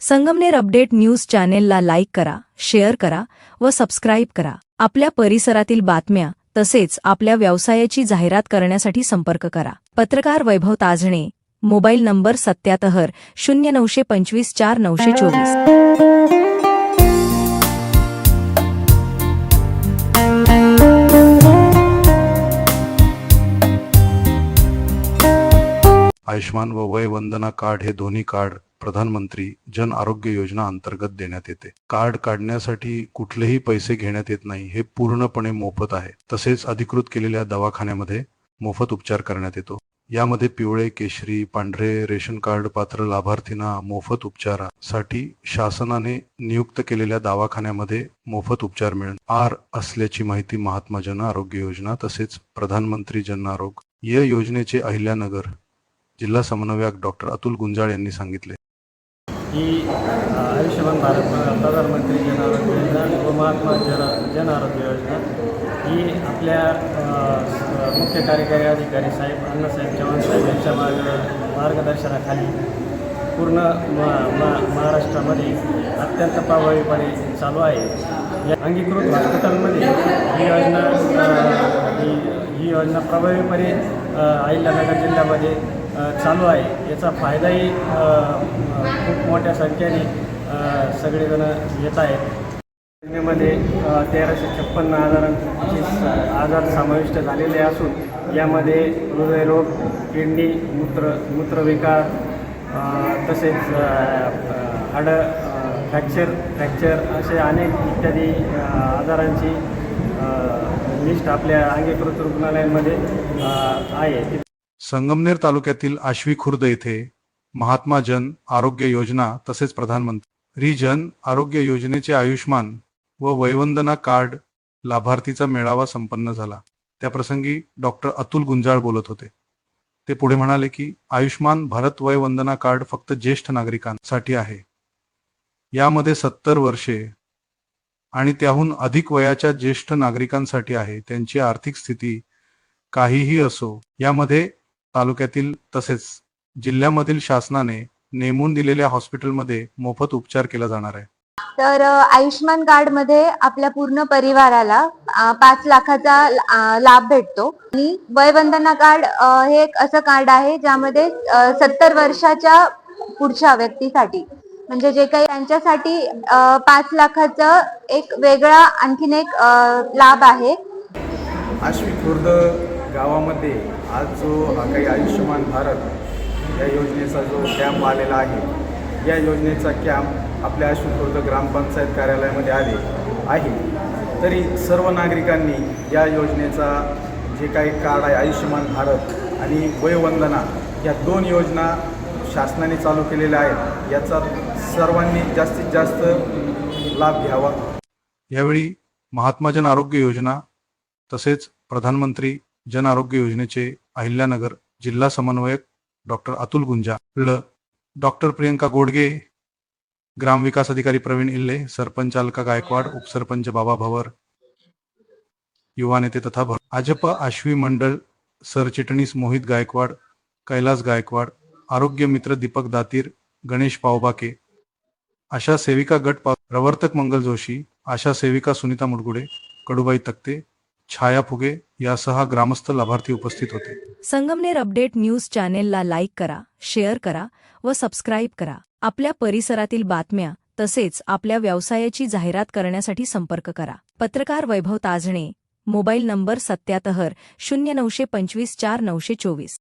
Sangamner update news चॅनेलला like करा share करा व सबस्क्राईब करा. आपल्या परिसरातील बातम्या तसेच आपल्या व्यवसायाची जाहिरात करण्यासाठी संपर्क करा. पत्रकार वैभव ताजणे मोबाईल नंबर सत्यातहर शून्य नऊशे पंचवीस चार नऊशे चोवीस. आयुष्मान व वय वंदना कार्ड हे दोन्ही कार्ड प्रधानमंत्री जन आरोग्य योजना अंतर्गत देण्यात येते. कार्ड काढण्यासाठी कुठलेही पैसे घेण्यात येत नाही हे पूर्णपणे मोफत आहे. तसेच अधिकृत केलेल्या दवाखान्यामध्ये मोफत उपचार करण्यात येतो. यामध्ये पिवळे केशरी पांढरे रेशन कार्ड पात्र लाभार्थींना मोफत उपचारासाठी शासनाने नियुक्त केलेल्या दवाखान्यामध्ये मोफत उपचार मिळेल. आर असल्याची माहिती महात्मा जन आरोग्य योजना तसेच प्रधानमंत्री जन आरोग्य या योजनेचे अहिल्यानगर जिल्हा समन्वयक डॉक्टर अतुल गुंजाळ यांनी सांगितले. ही आयुष्यमान भारत प्रधानमंत्री जन आरोग्य योजना व महात्मा जन जन आरोग्य योजना ही आपल्या मुख्य कार्यकारी अधिकारी साहेब अण्णासाहेब चव्हाण साहेब यांच्या मार्ग मार्गदर्शनाखाली पूर्ण म मा महाराष्ट्रामध्ये अत्यंत प्रभावीपणे चालू आहे. या अंगीकृत हॉस्पिटलमध्ये ही योजना ही ही योजना प्रभावीपणे अहिल्यानगर जिल्ह्यामध्ये चालू आहे. याचा फायदाही खूप मोठ्या संख्येने सगळेजण घेत आहेत. योजनेमध्ये तेराशे छप्पन्न आजारांचे आजार समाविष्ट झालेले असून यामध्ये हृदयरोग किडनी मूत्र मूत्रविकार तसेच अ, हाडं फ्रॅक्चर फ्रॅक्चर असे अनेक इत्यादी आजारांची लिस्ट आपल्या अंगीकृत रुग्णालयांमध्ये आहे. संगमनेर तालुक्यातील आश्वी खुर्द येथे महात्मा जन आरोग्य योजना तसेच प्रधानमंत्री जन आरोग्य योजनेचे आयुष्मान व वयवंदना कार्ड लाभार्थीचा मेळावा संपन्न झाला. त्याप्रसंगी डॉक्टर अतुल गुंजाळ बोलत होते. ते पुढे म्हणाले की आयुष्मान भारत वय वंदना कार्ड फक्त ज्येष्ठ नागरिकांसाठी आहे. यामध्ये सत्तर वर्षे आणि त्याहून अधिक वयाच्या ज्येष्ठ नागरिकांसाठी आहे. त्यांची आर्थिक स्थिती काहीही असो यामध्ये तालुक्यातील तसेच जिल्ह्यामधील शासनाने नेमून दिलेल्या हॉस्पिटलमध्ये मोफत उपचार केला जाणार आहे. तर आयुष्यमान कार्डमध्ये आपल्या पूर्ण परिवाराला पाच लाखाचा लाभ भेटतो. आणि वयवंदना कार्ड हे एक असं कार्ड आहे ज्यामध्ये सत्तर वर्षाच्या पुढच्या व्यक्तीसाठी म्हणजे जे काही त्यांच्यासाठी पाच लाखाचा एक वेगळा आणखीन एक लाभ आहे. आश्वी खुर्द गावामध्ये आज जो हा काही आयुष्यमान भारत या योजनेचा जो कॅम्प आलेला आहे या योजनेचा कॅम्प आपल्या आश्वी ग्रामपंचायत कार्यालयामध्ये आले आहे. तरी सर्व नागरिकांनी या योजनेचा जे काही कार्ड आहे आयुष्यमान भारत आणि वयवंदना या दोन योजना शासनाने चालू केलेल्या आहेत. याचा सर्वांनी जास्तीत जास्त लाभ घ्यावा. यावेळी महात्माजन आरोग्य योजना तसेच प्रधानमंत्री जन आरोग्य योजनेचे अहिल्यानगर जिल्हा समन्वयक डॉक्टर अतुल गुंजाळ डॉक्टर प्रियंका गोडगे ग्रामविकास अधिकारी प्रवीण इल्ले सरपंच अलका गायकवाड उपसरपंच बाबा भवर युवा नेते तथा भ- भाजप आश्वी मंडळ सरचिटणीस मोहित गायकवाड कैलास गायकवाड आरोग्य मित्र दीपक दातीर गणेश पावबाके आशा सेविका गट प्रवर्तक मंगल जोशी आशा सेविका सुनीता मुडगुडे कडुबाई तक्ते छाया फुगे यासह ग्रामस्थ लाभार्थी उपस्थित होते. संगमनेर अपडेट न्यूज चॅनेलला लाईक करा शेअर करा व सबस्क्राईब करा. आपल्या परिसरातील बातम्या तसेच आपल्या व्यवसायाची जाहिरात करण्यासाठी संपर्क करा. पत्रकार वैभव ताजणे मोबाईल नंबर सत्याहत्तर शून्य नऊशे पंचवीस चार नऊशे चोवीस.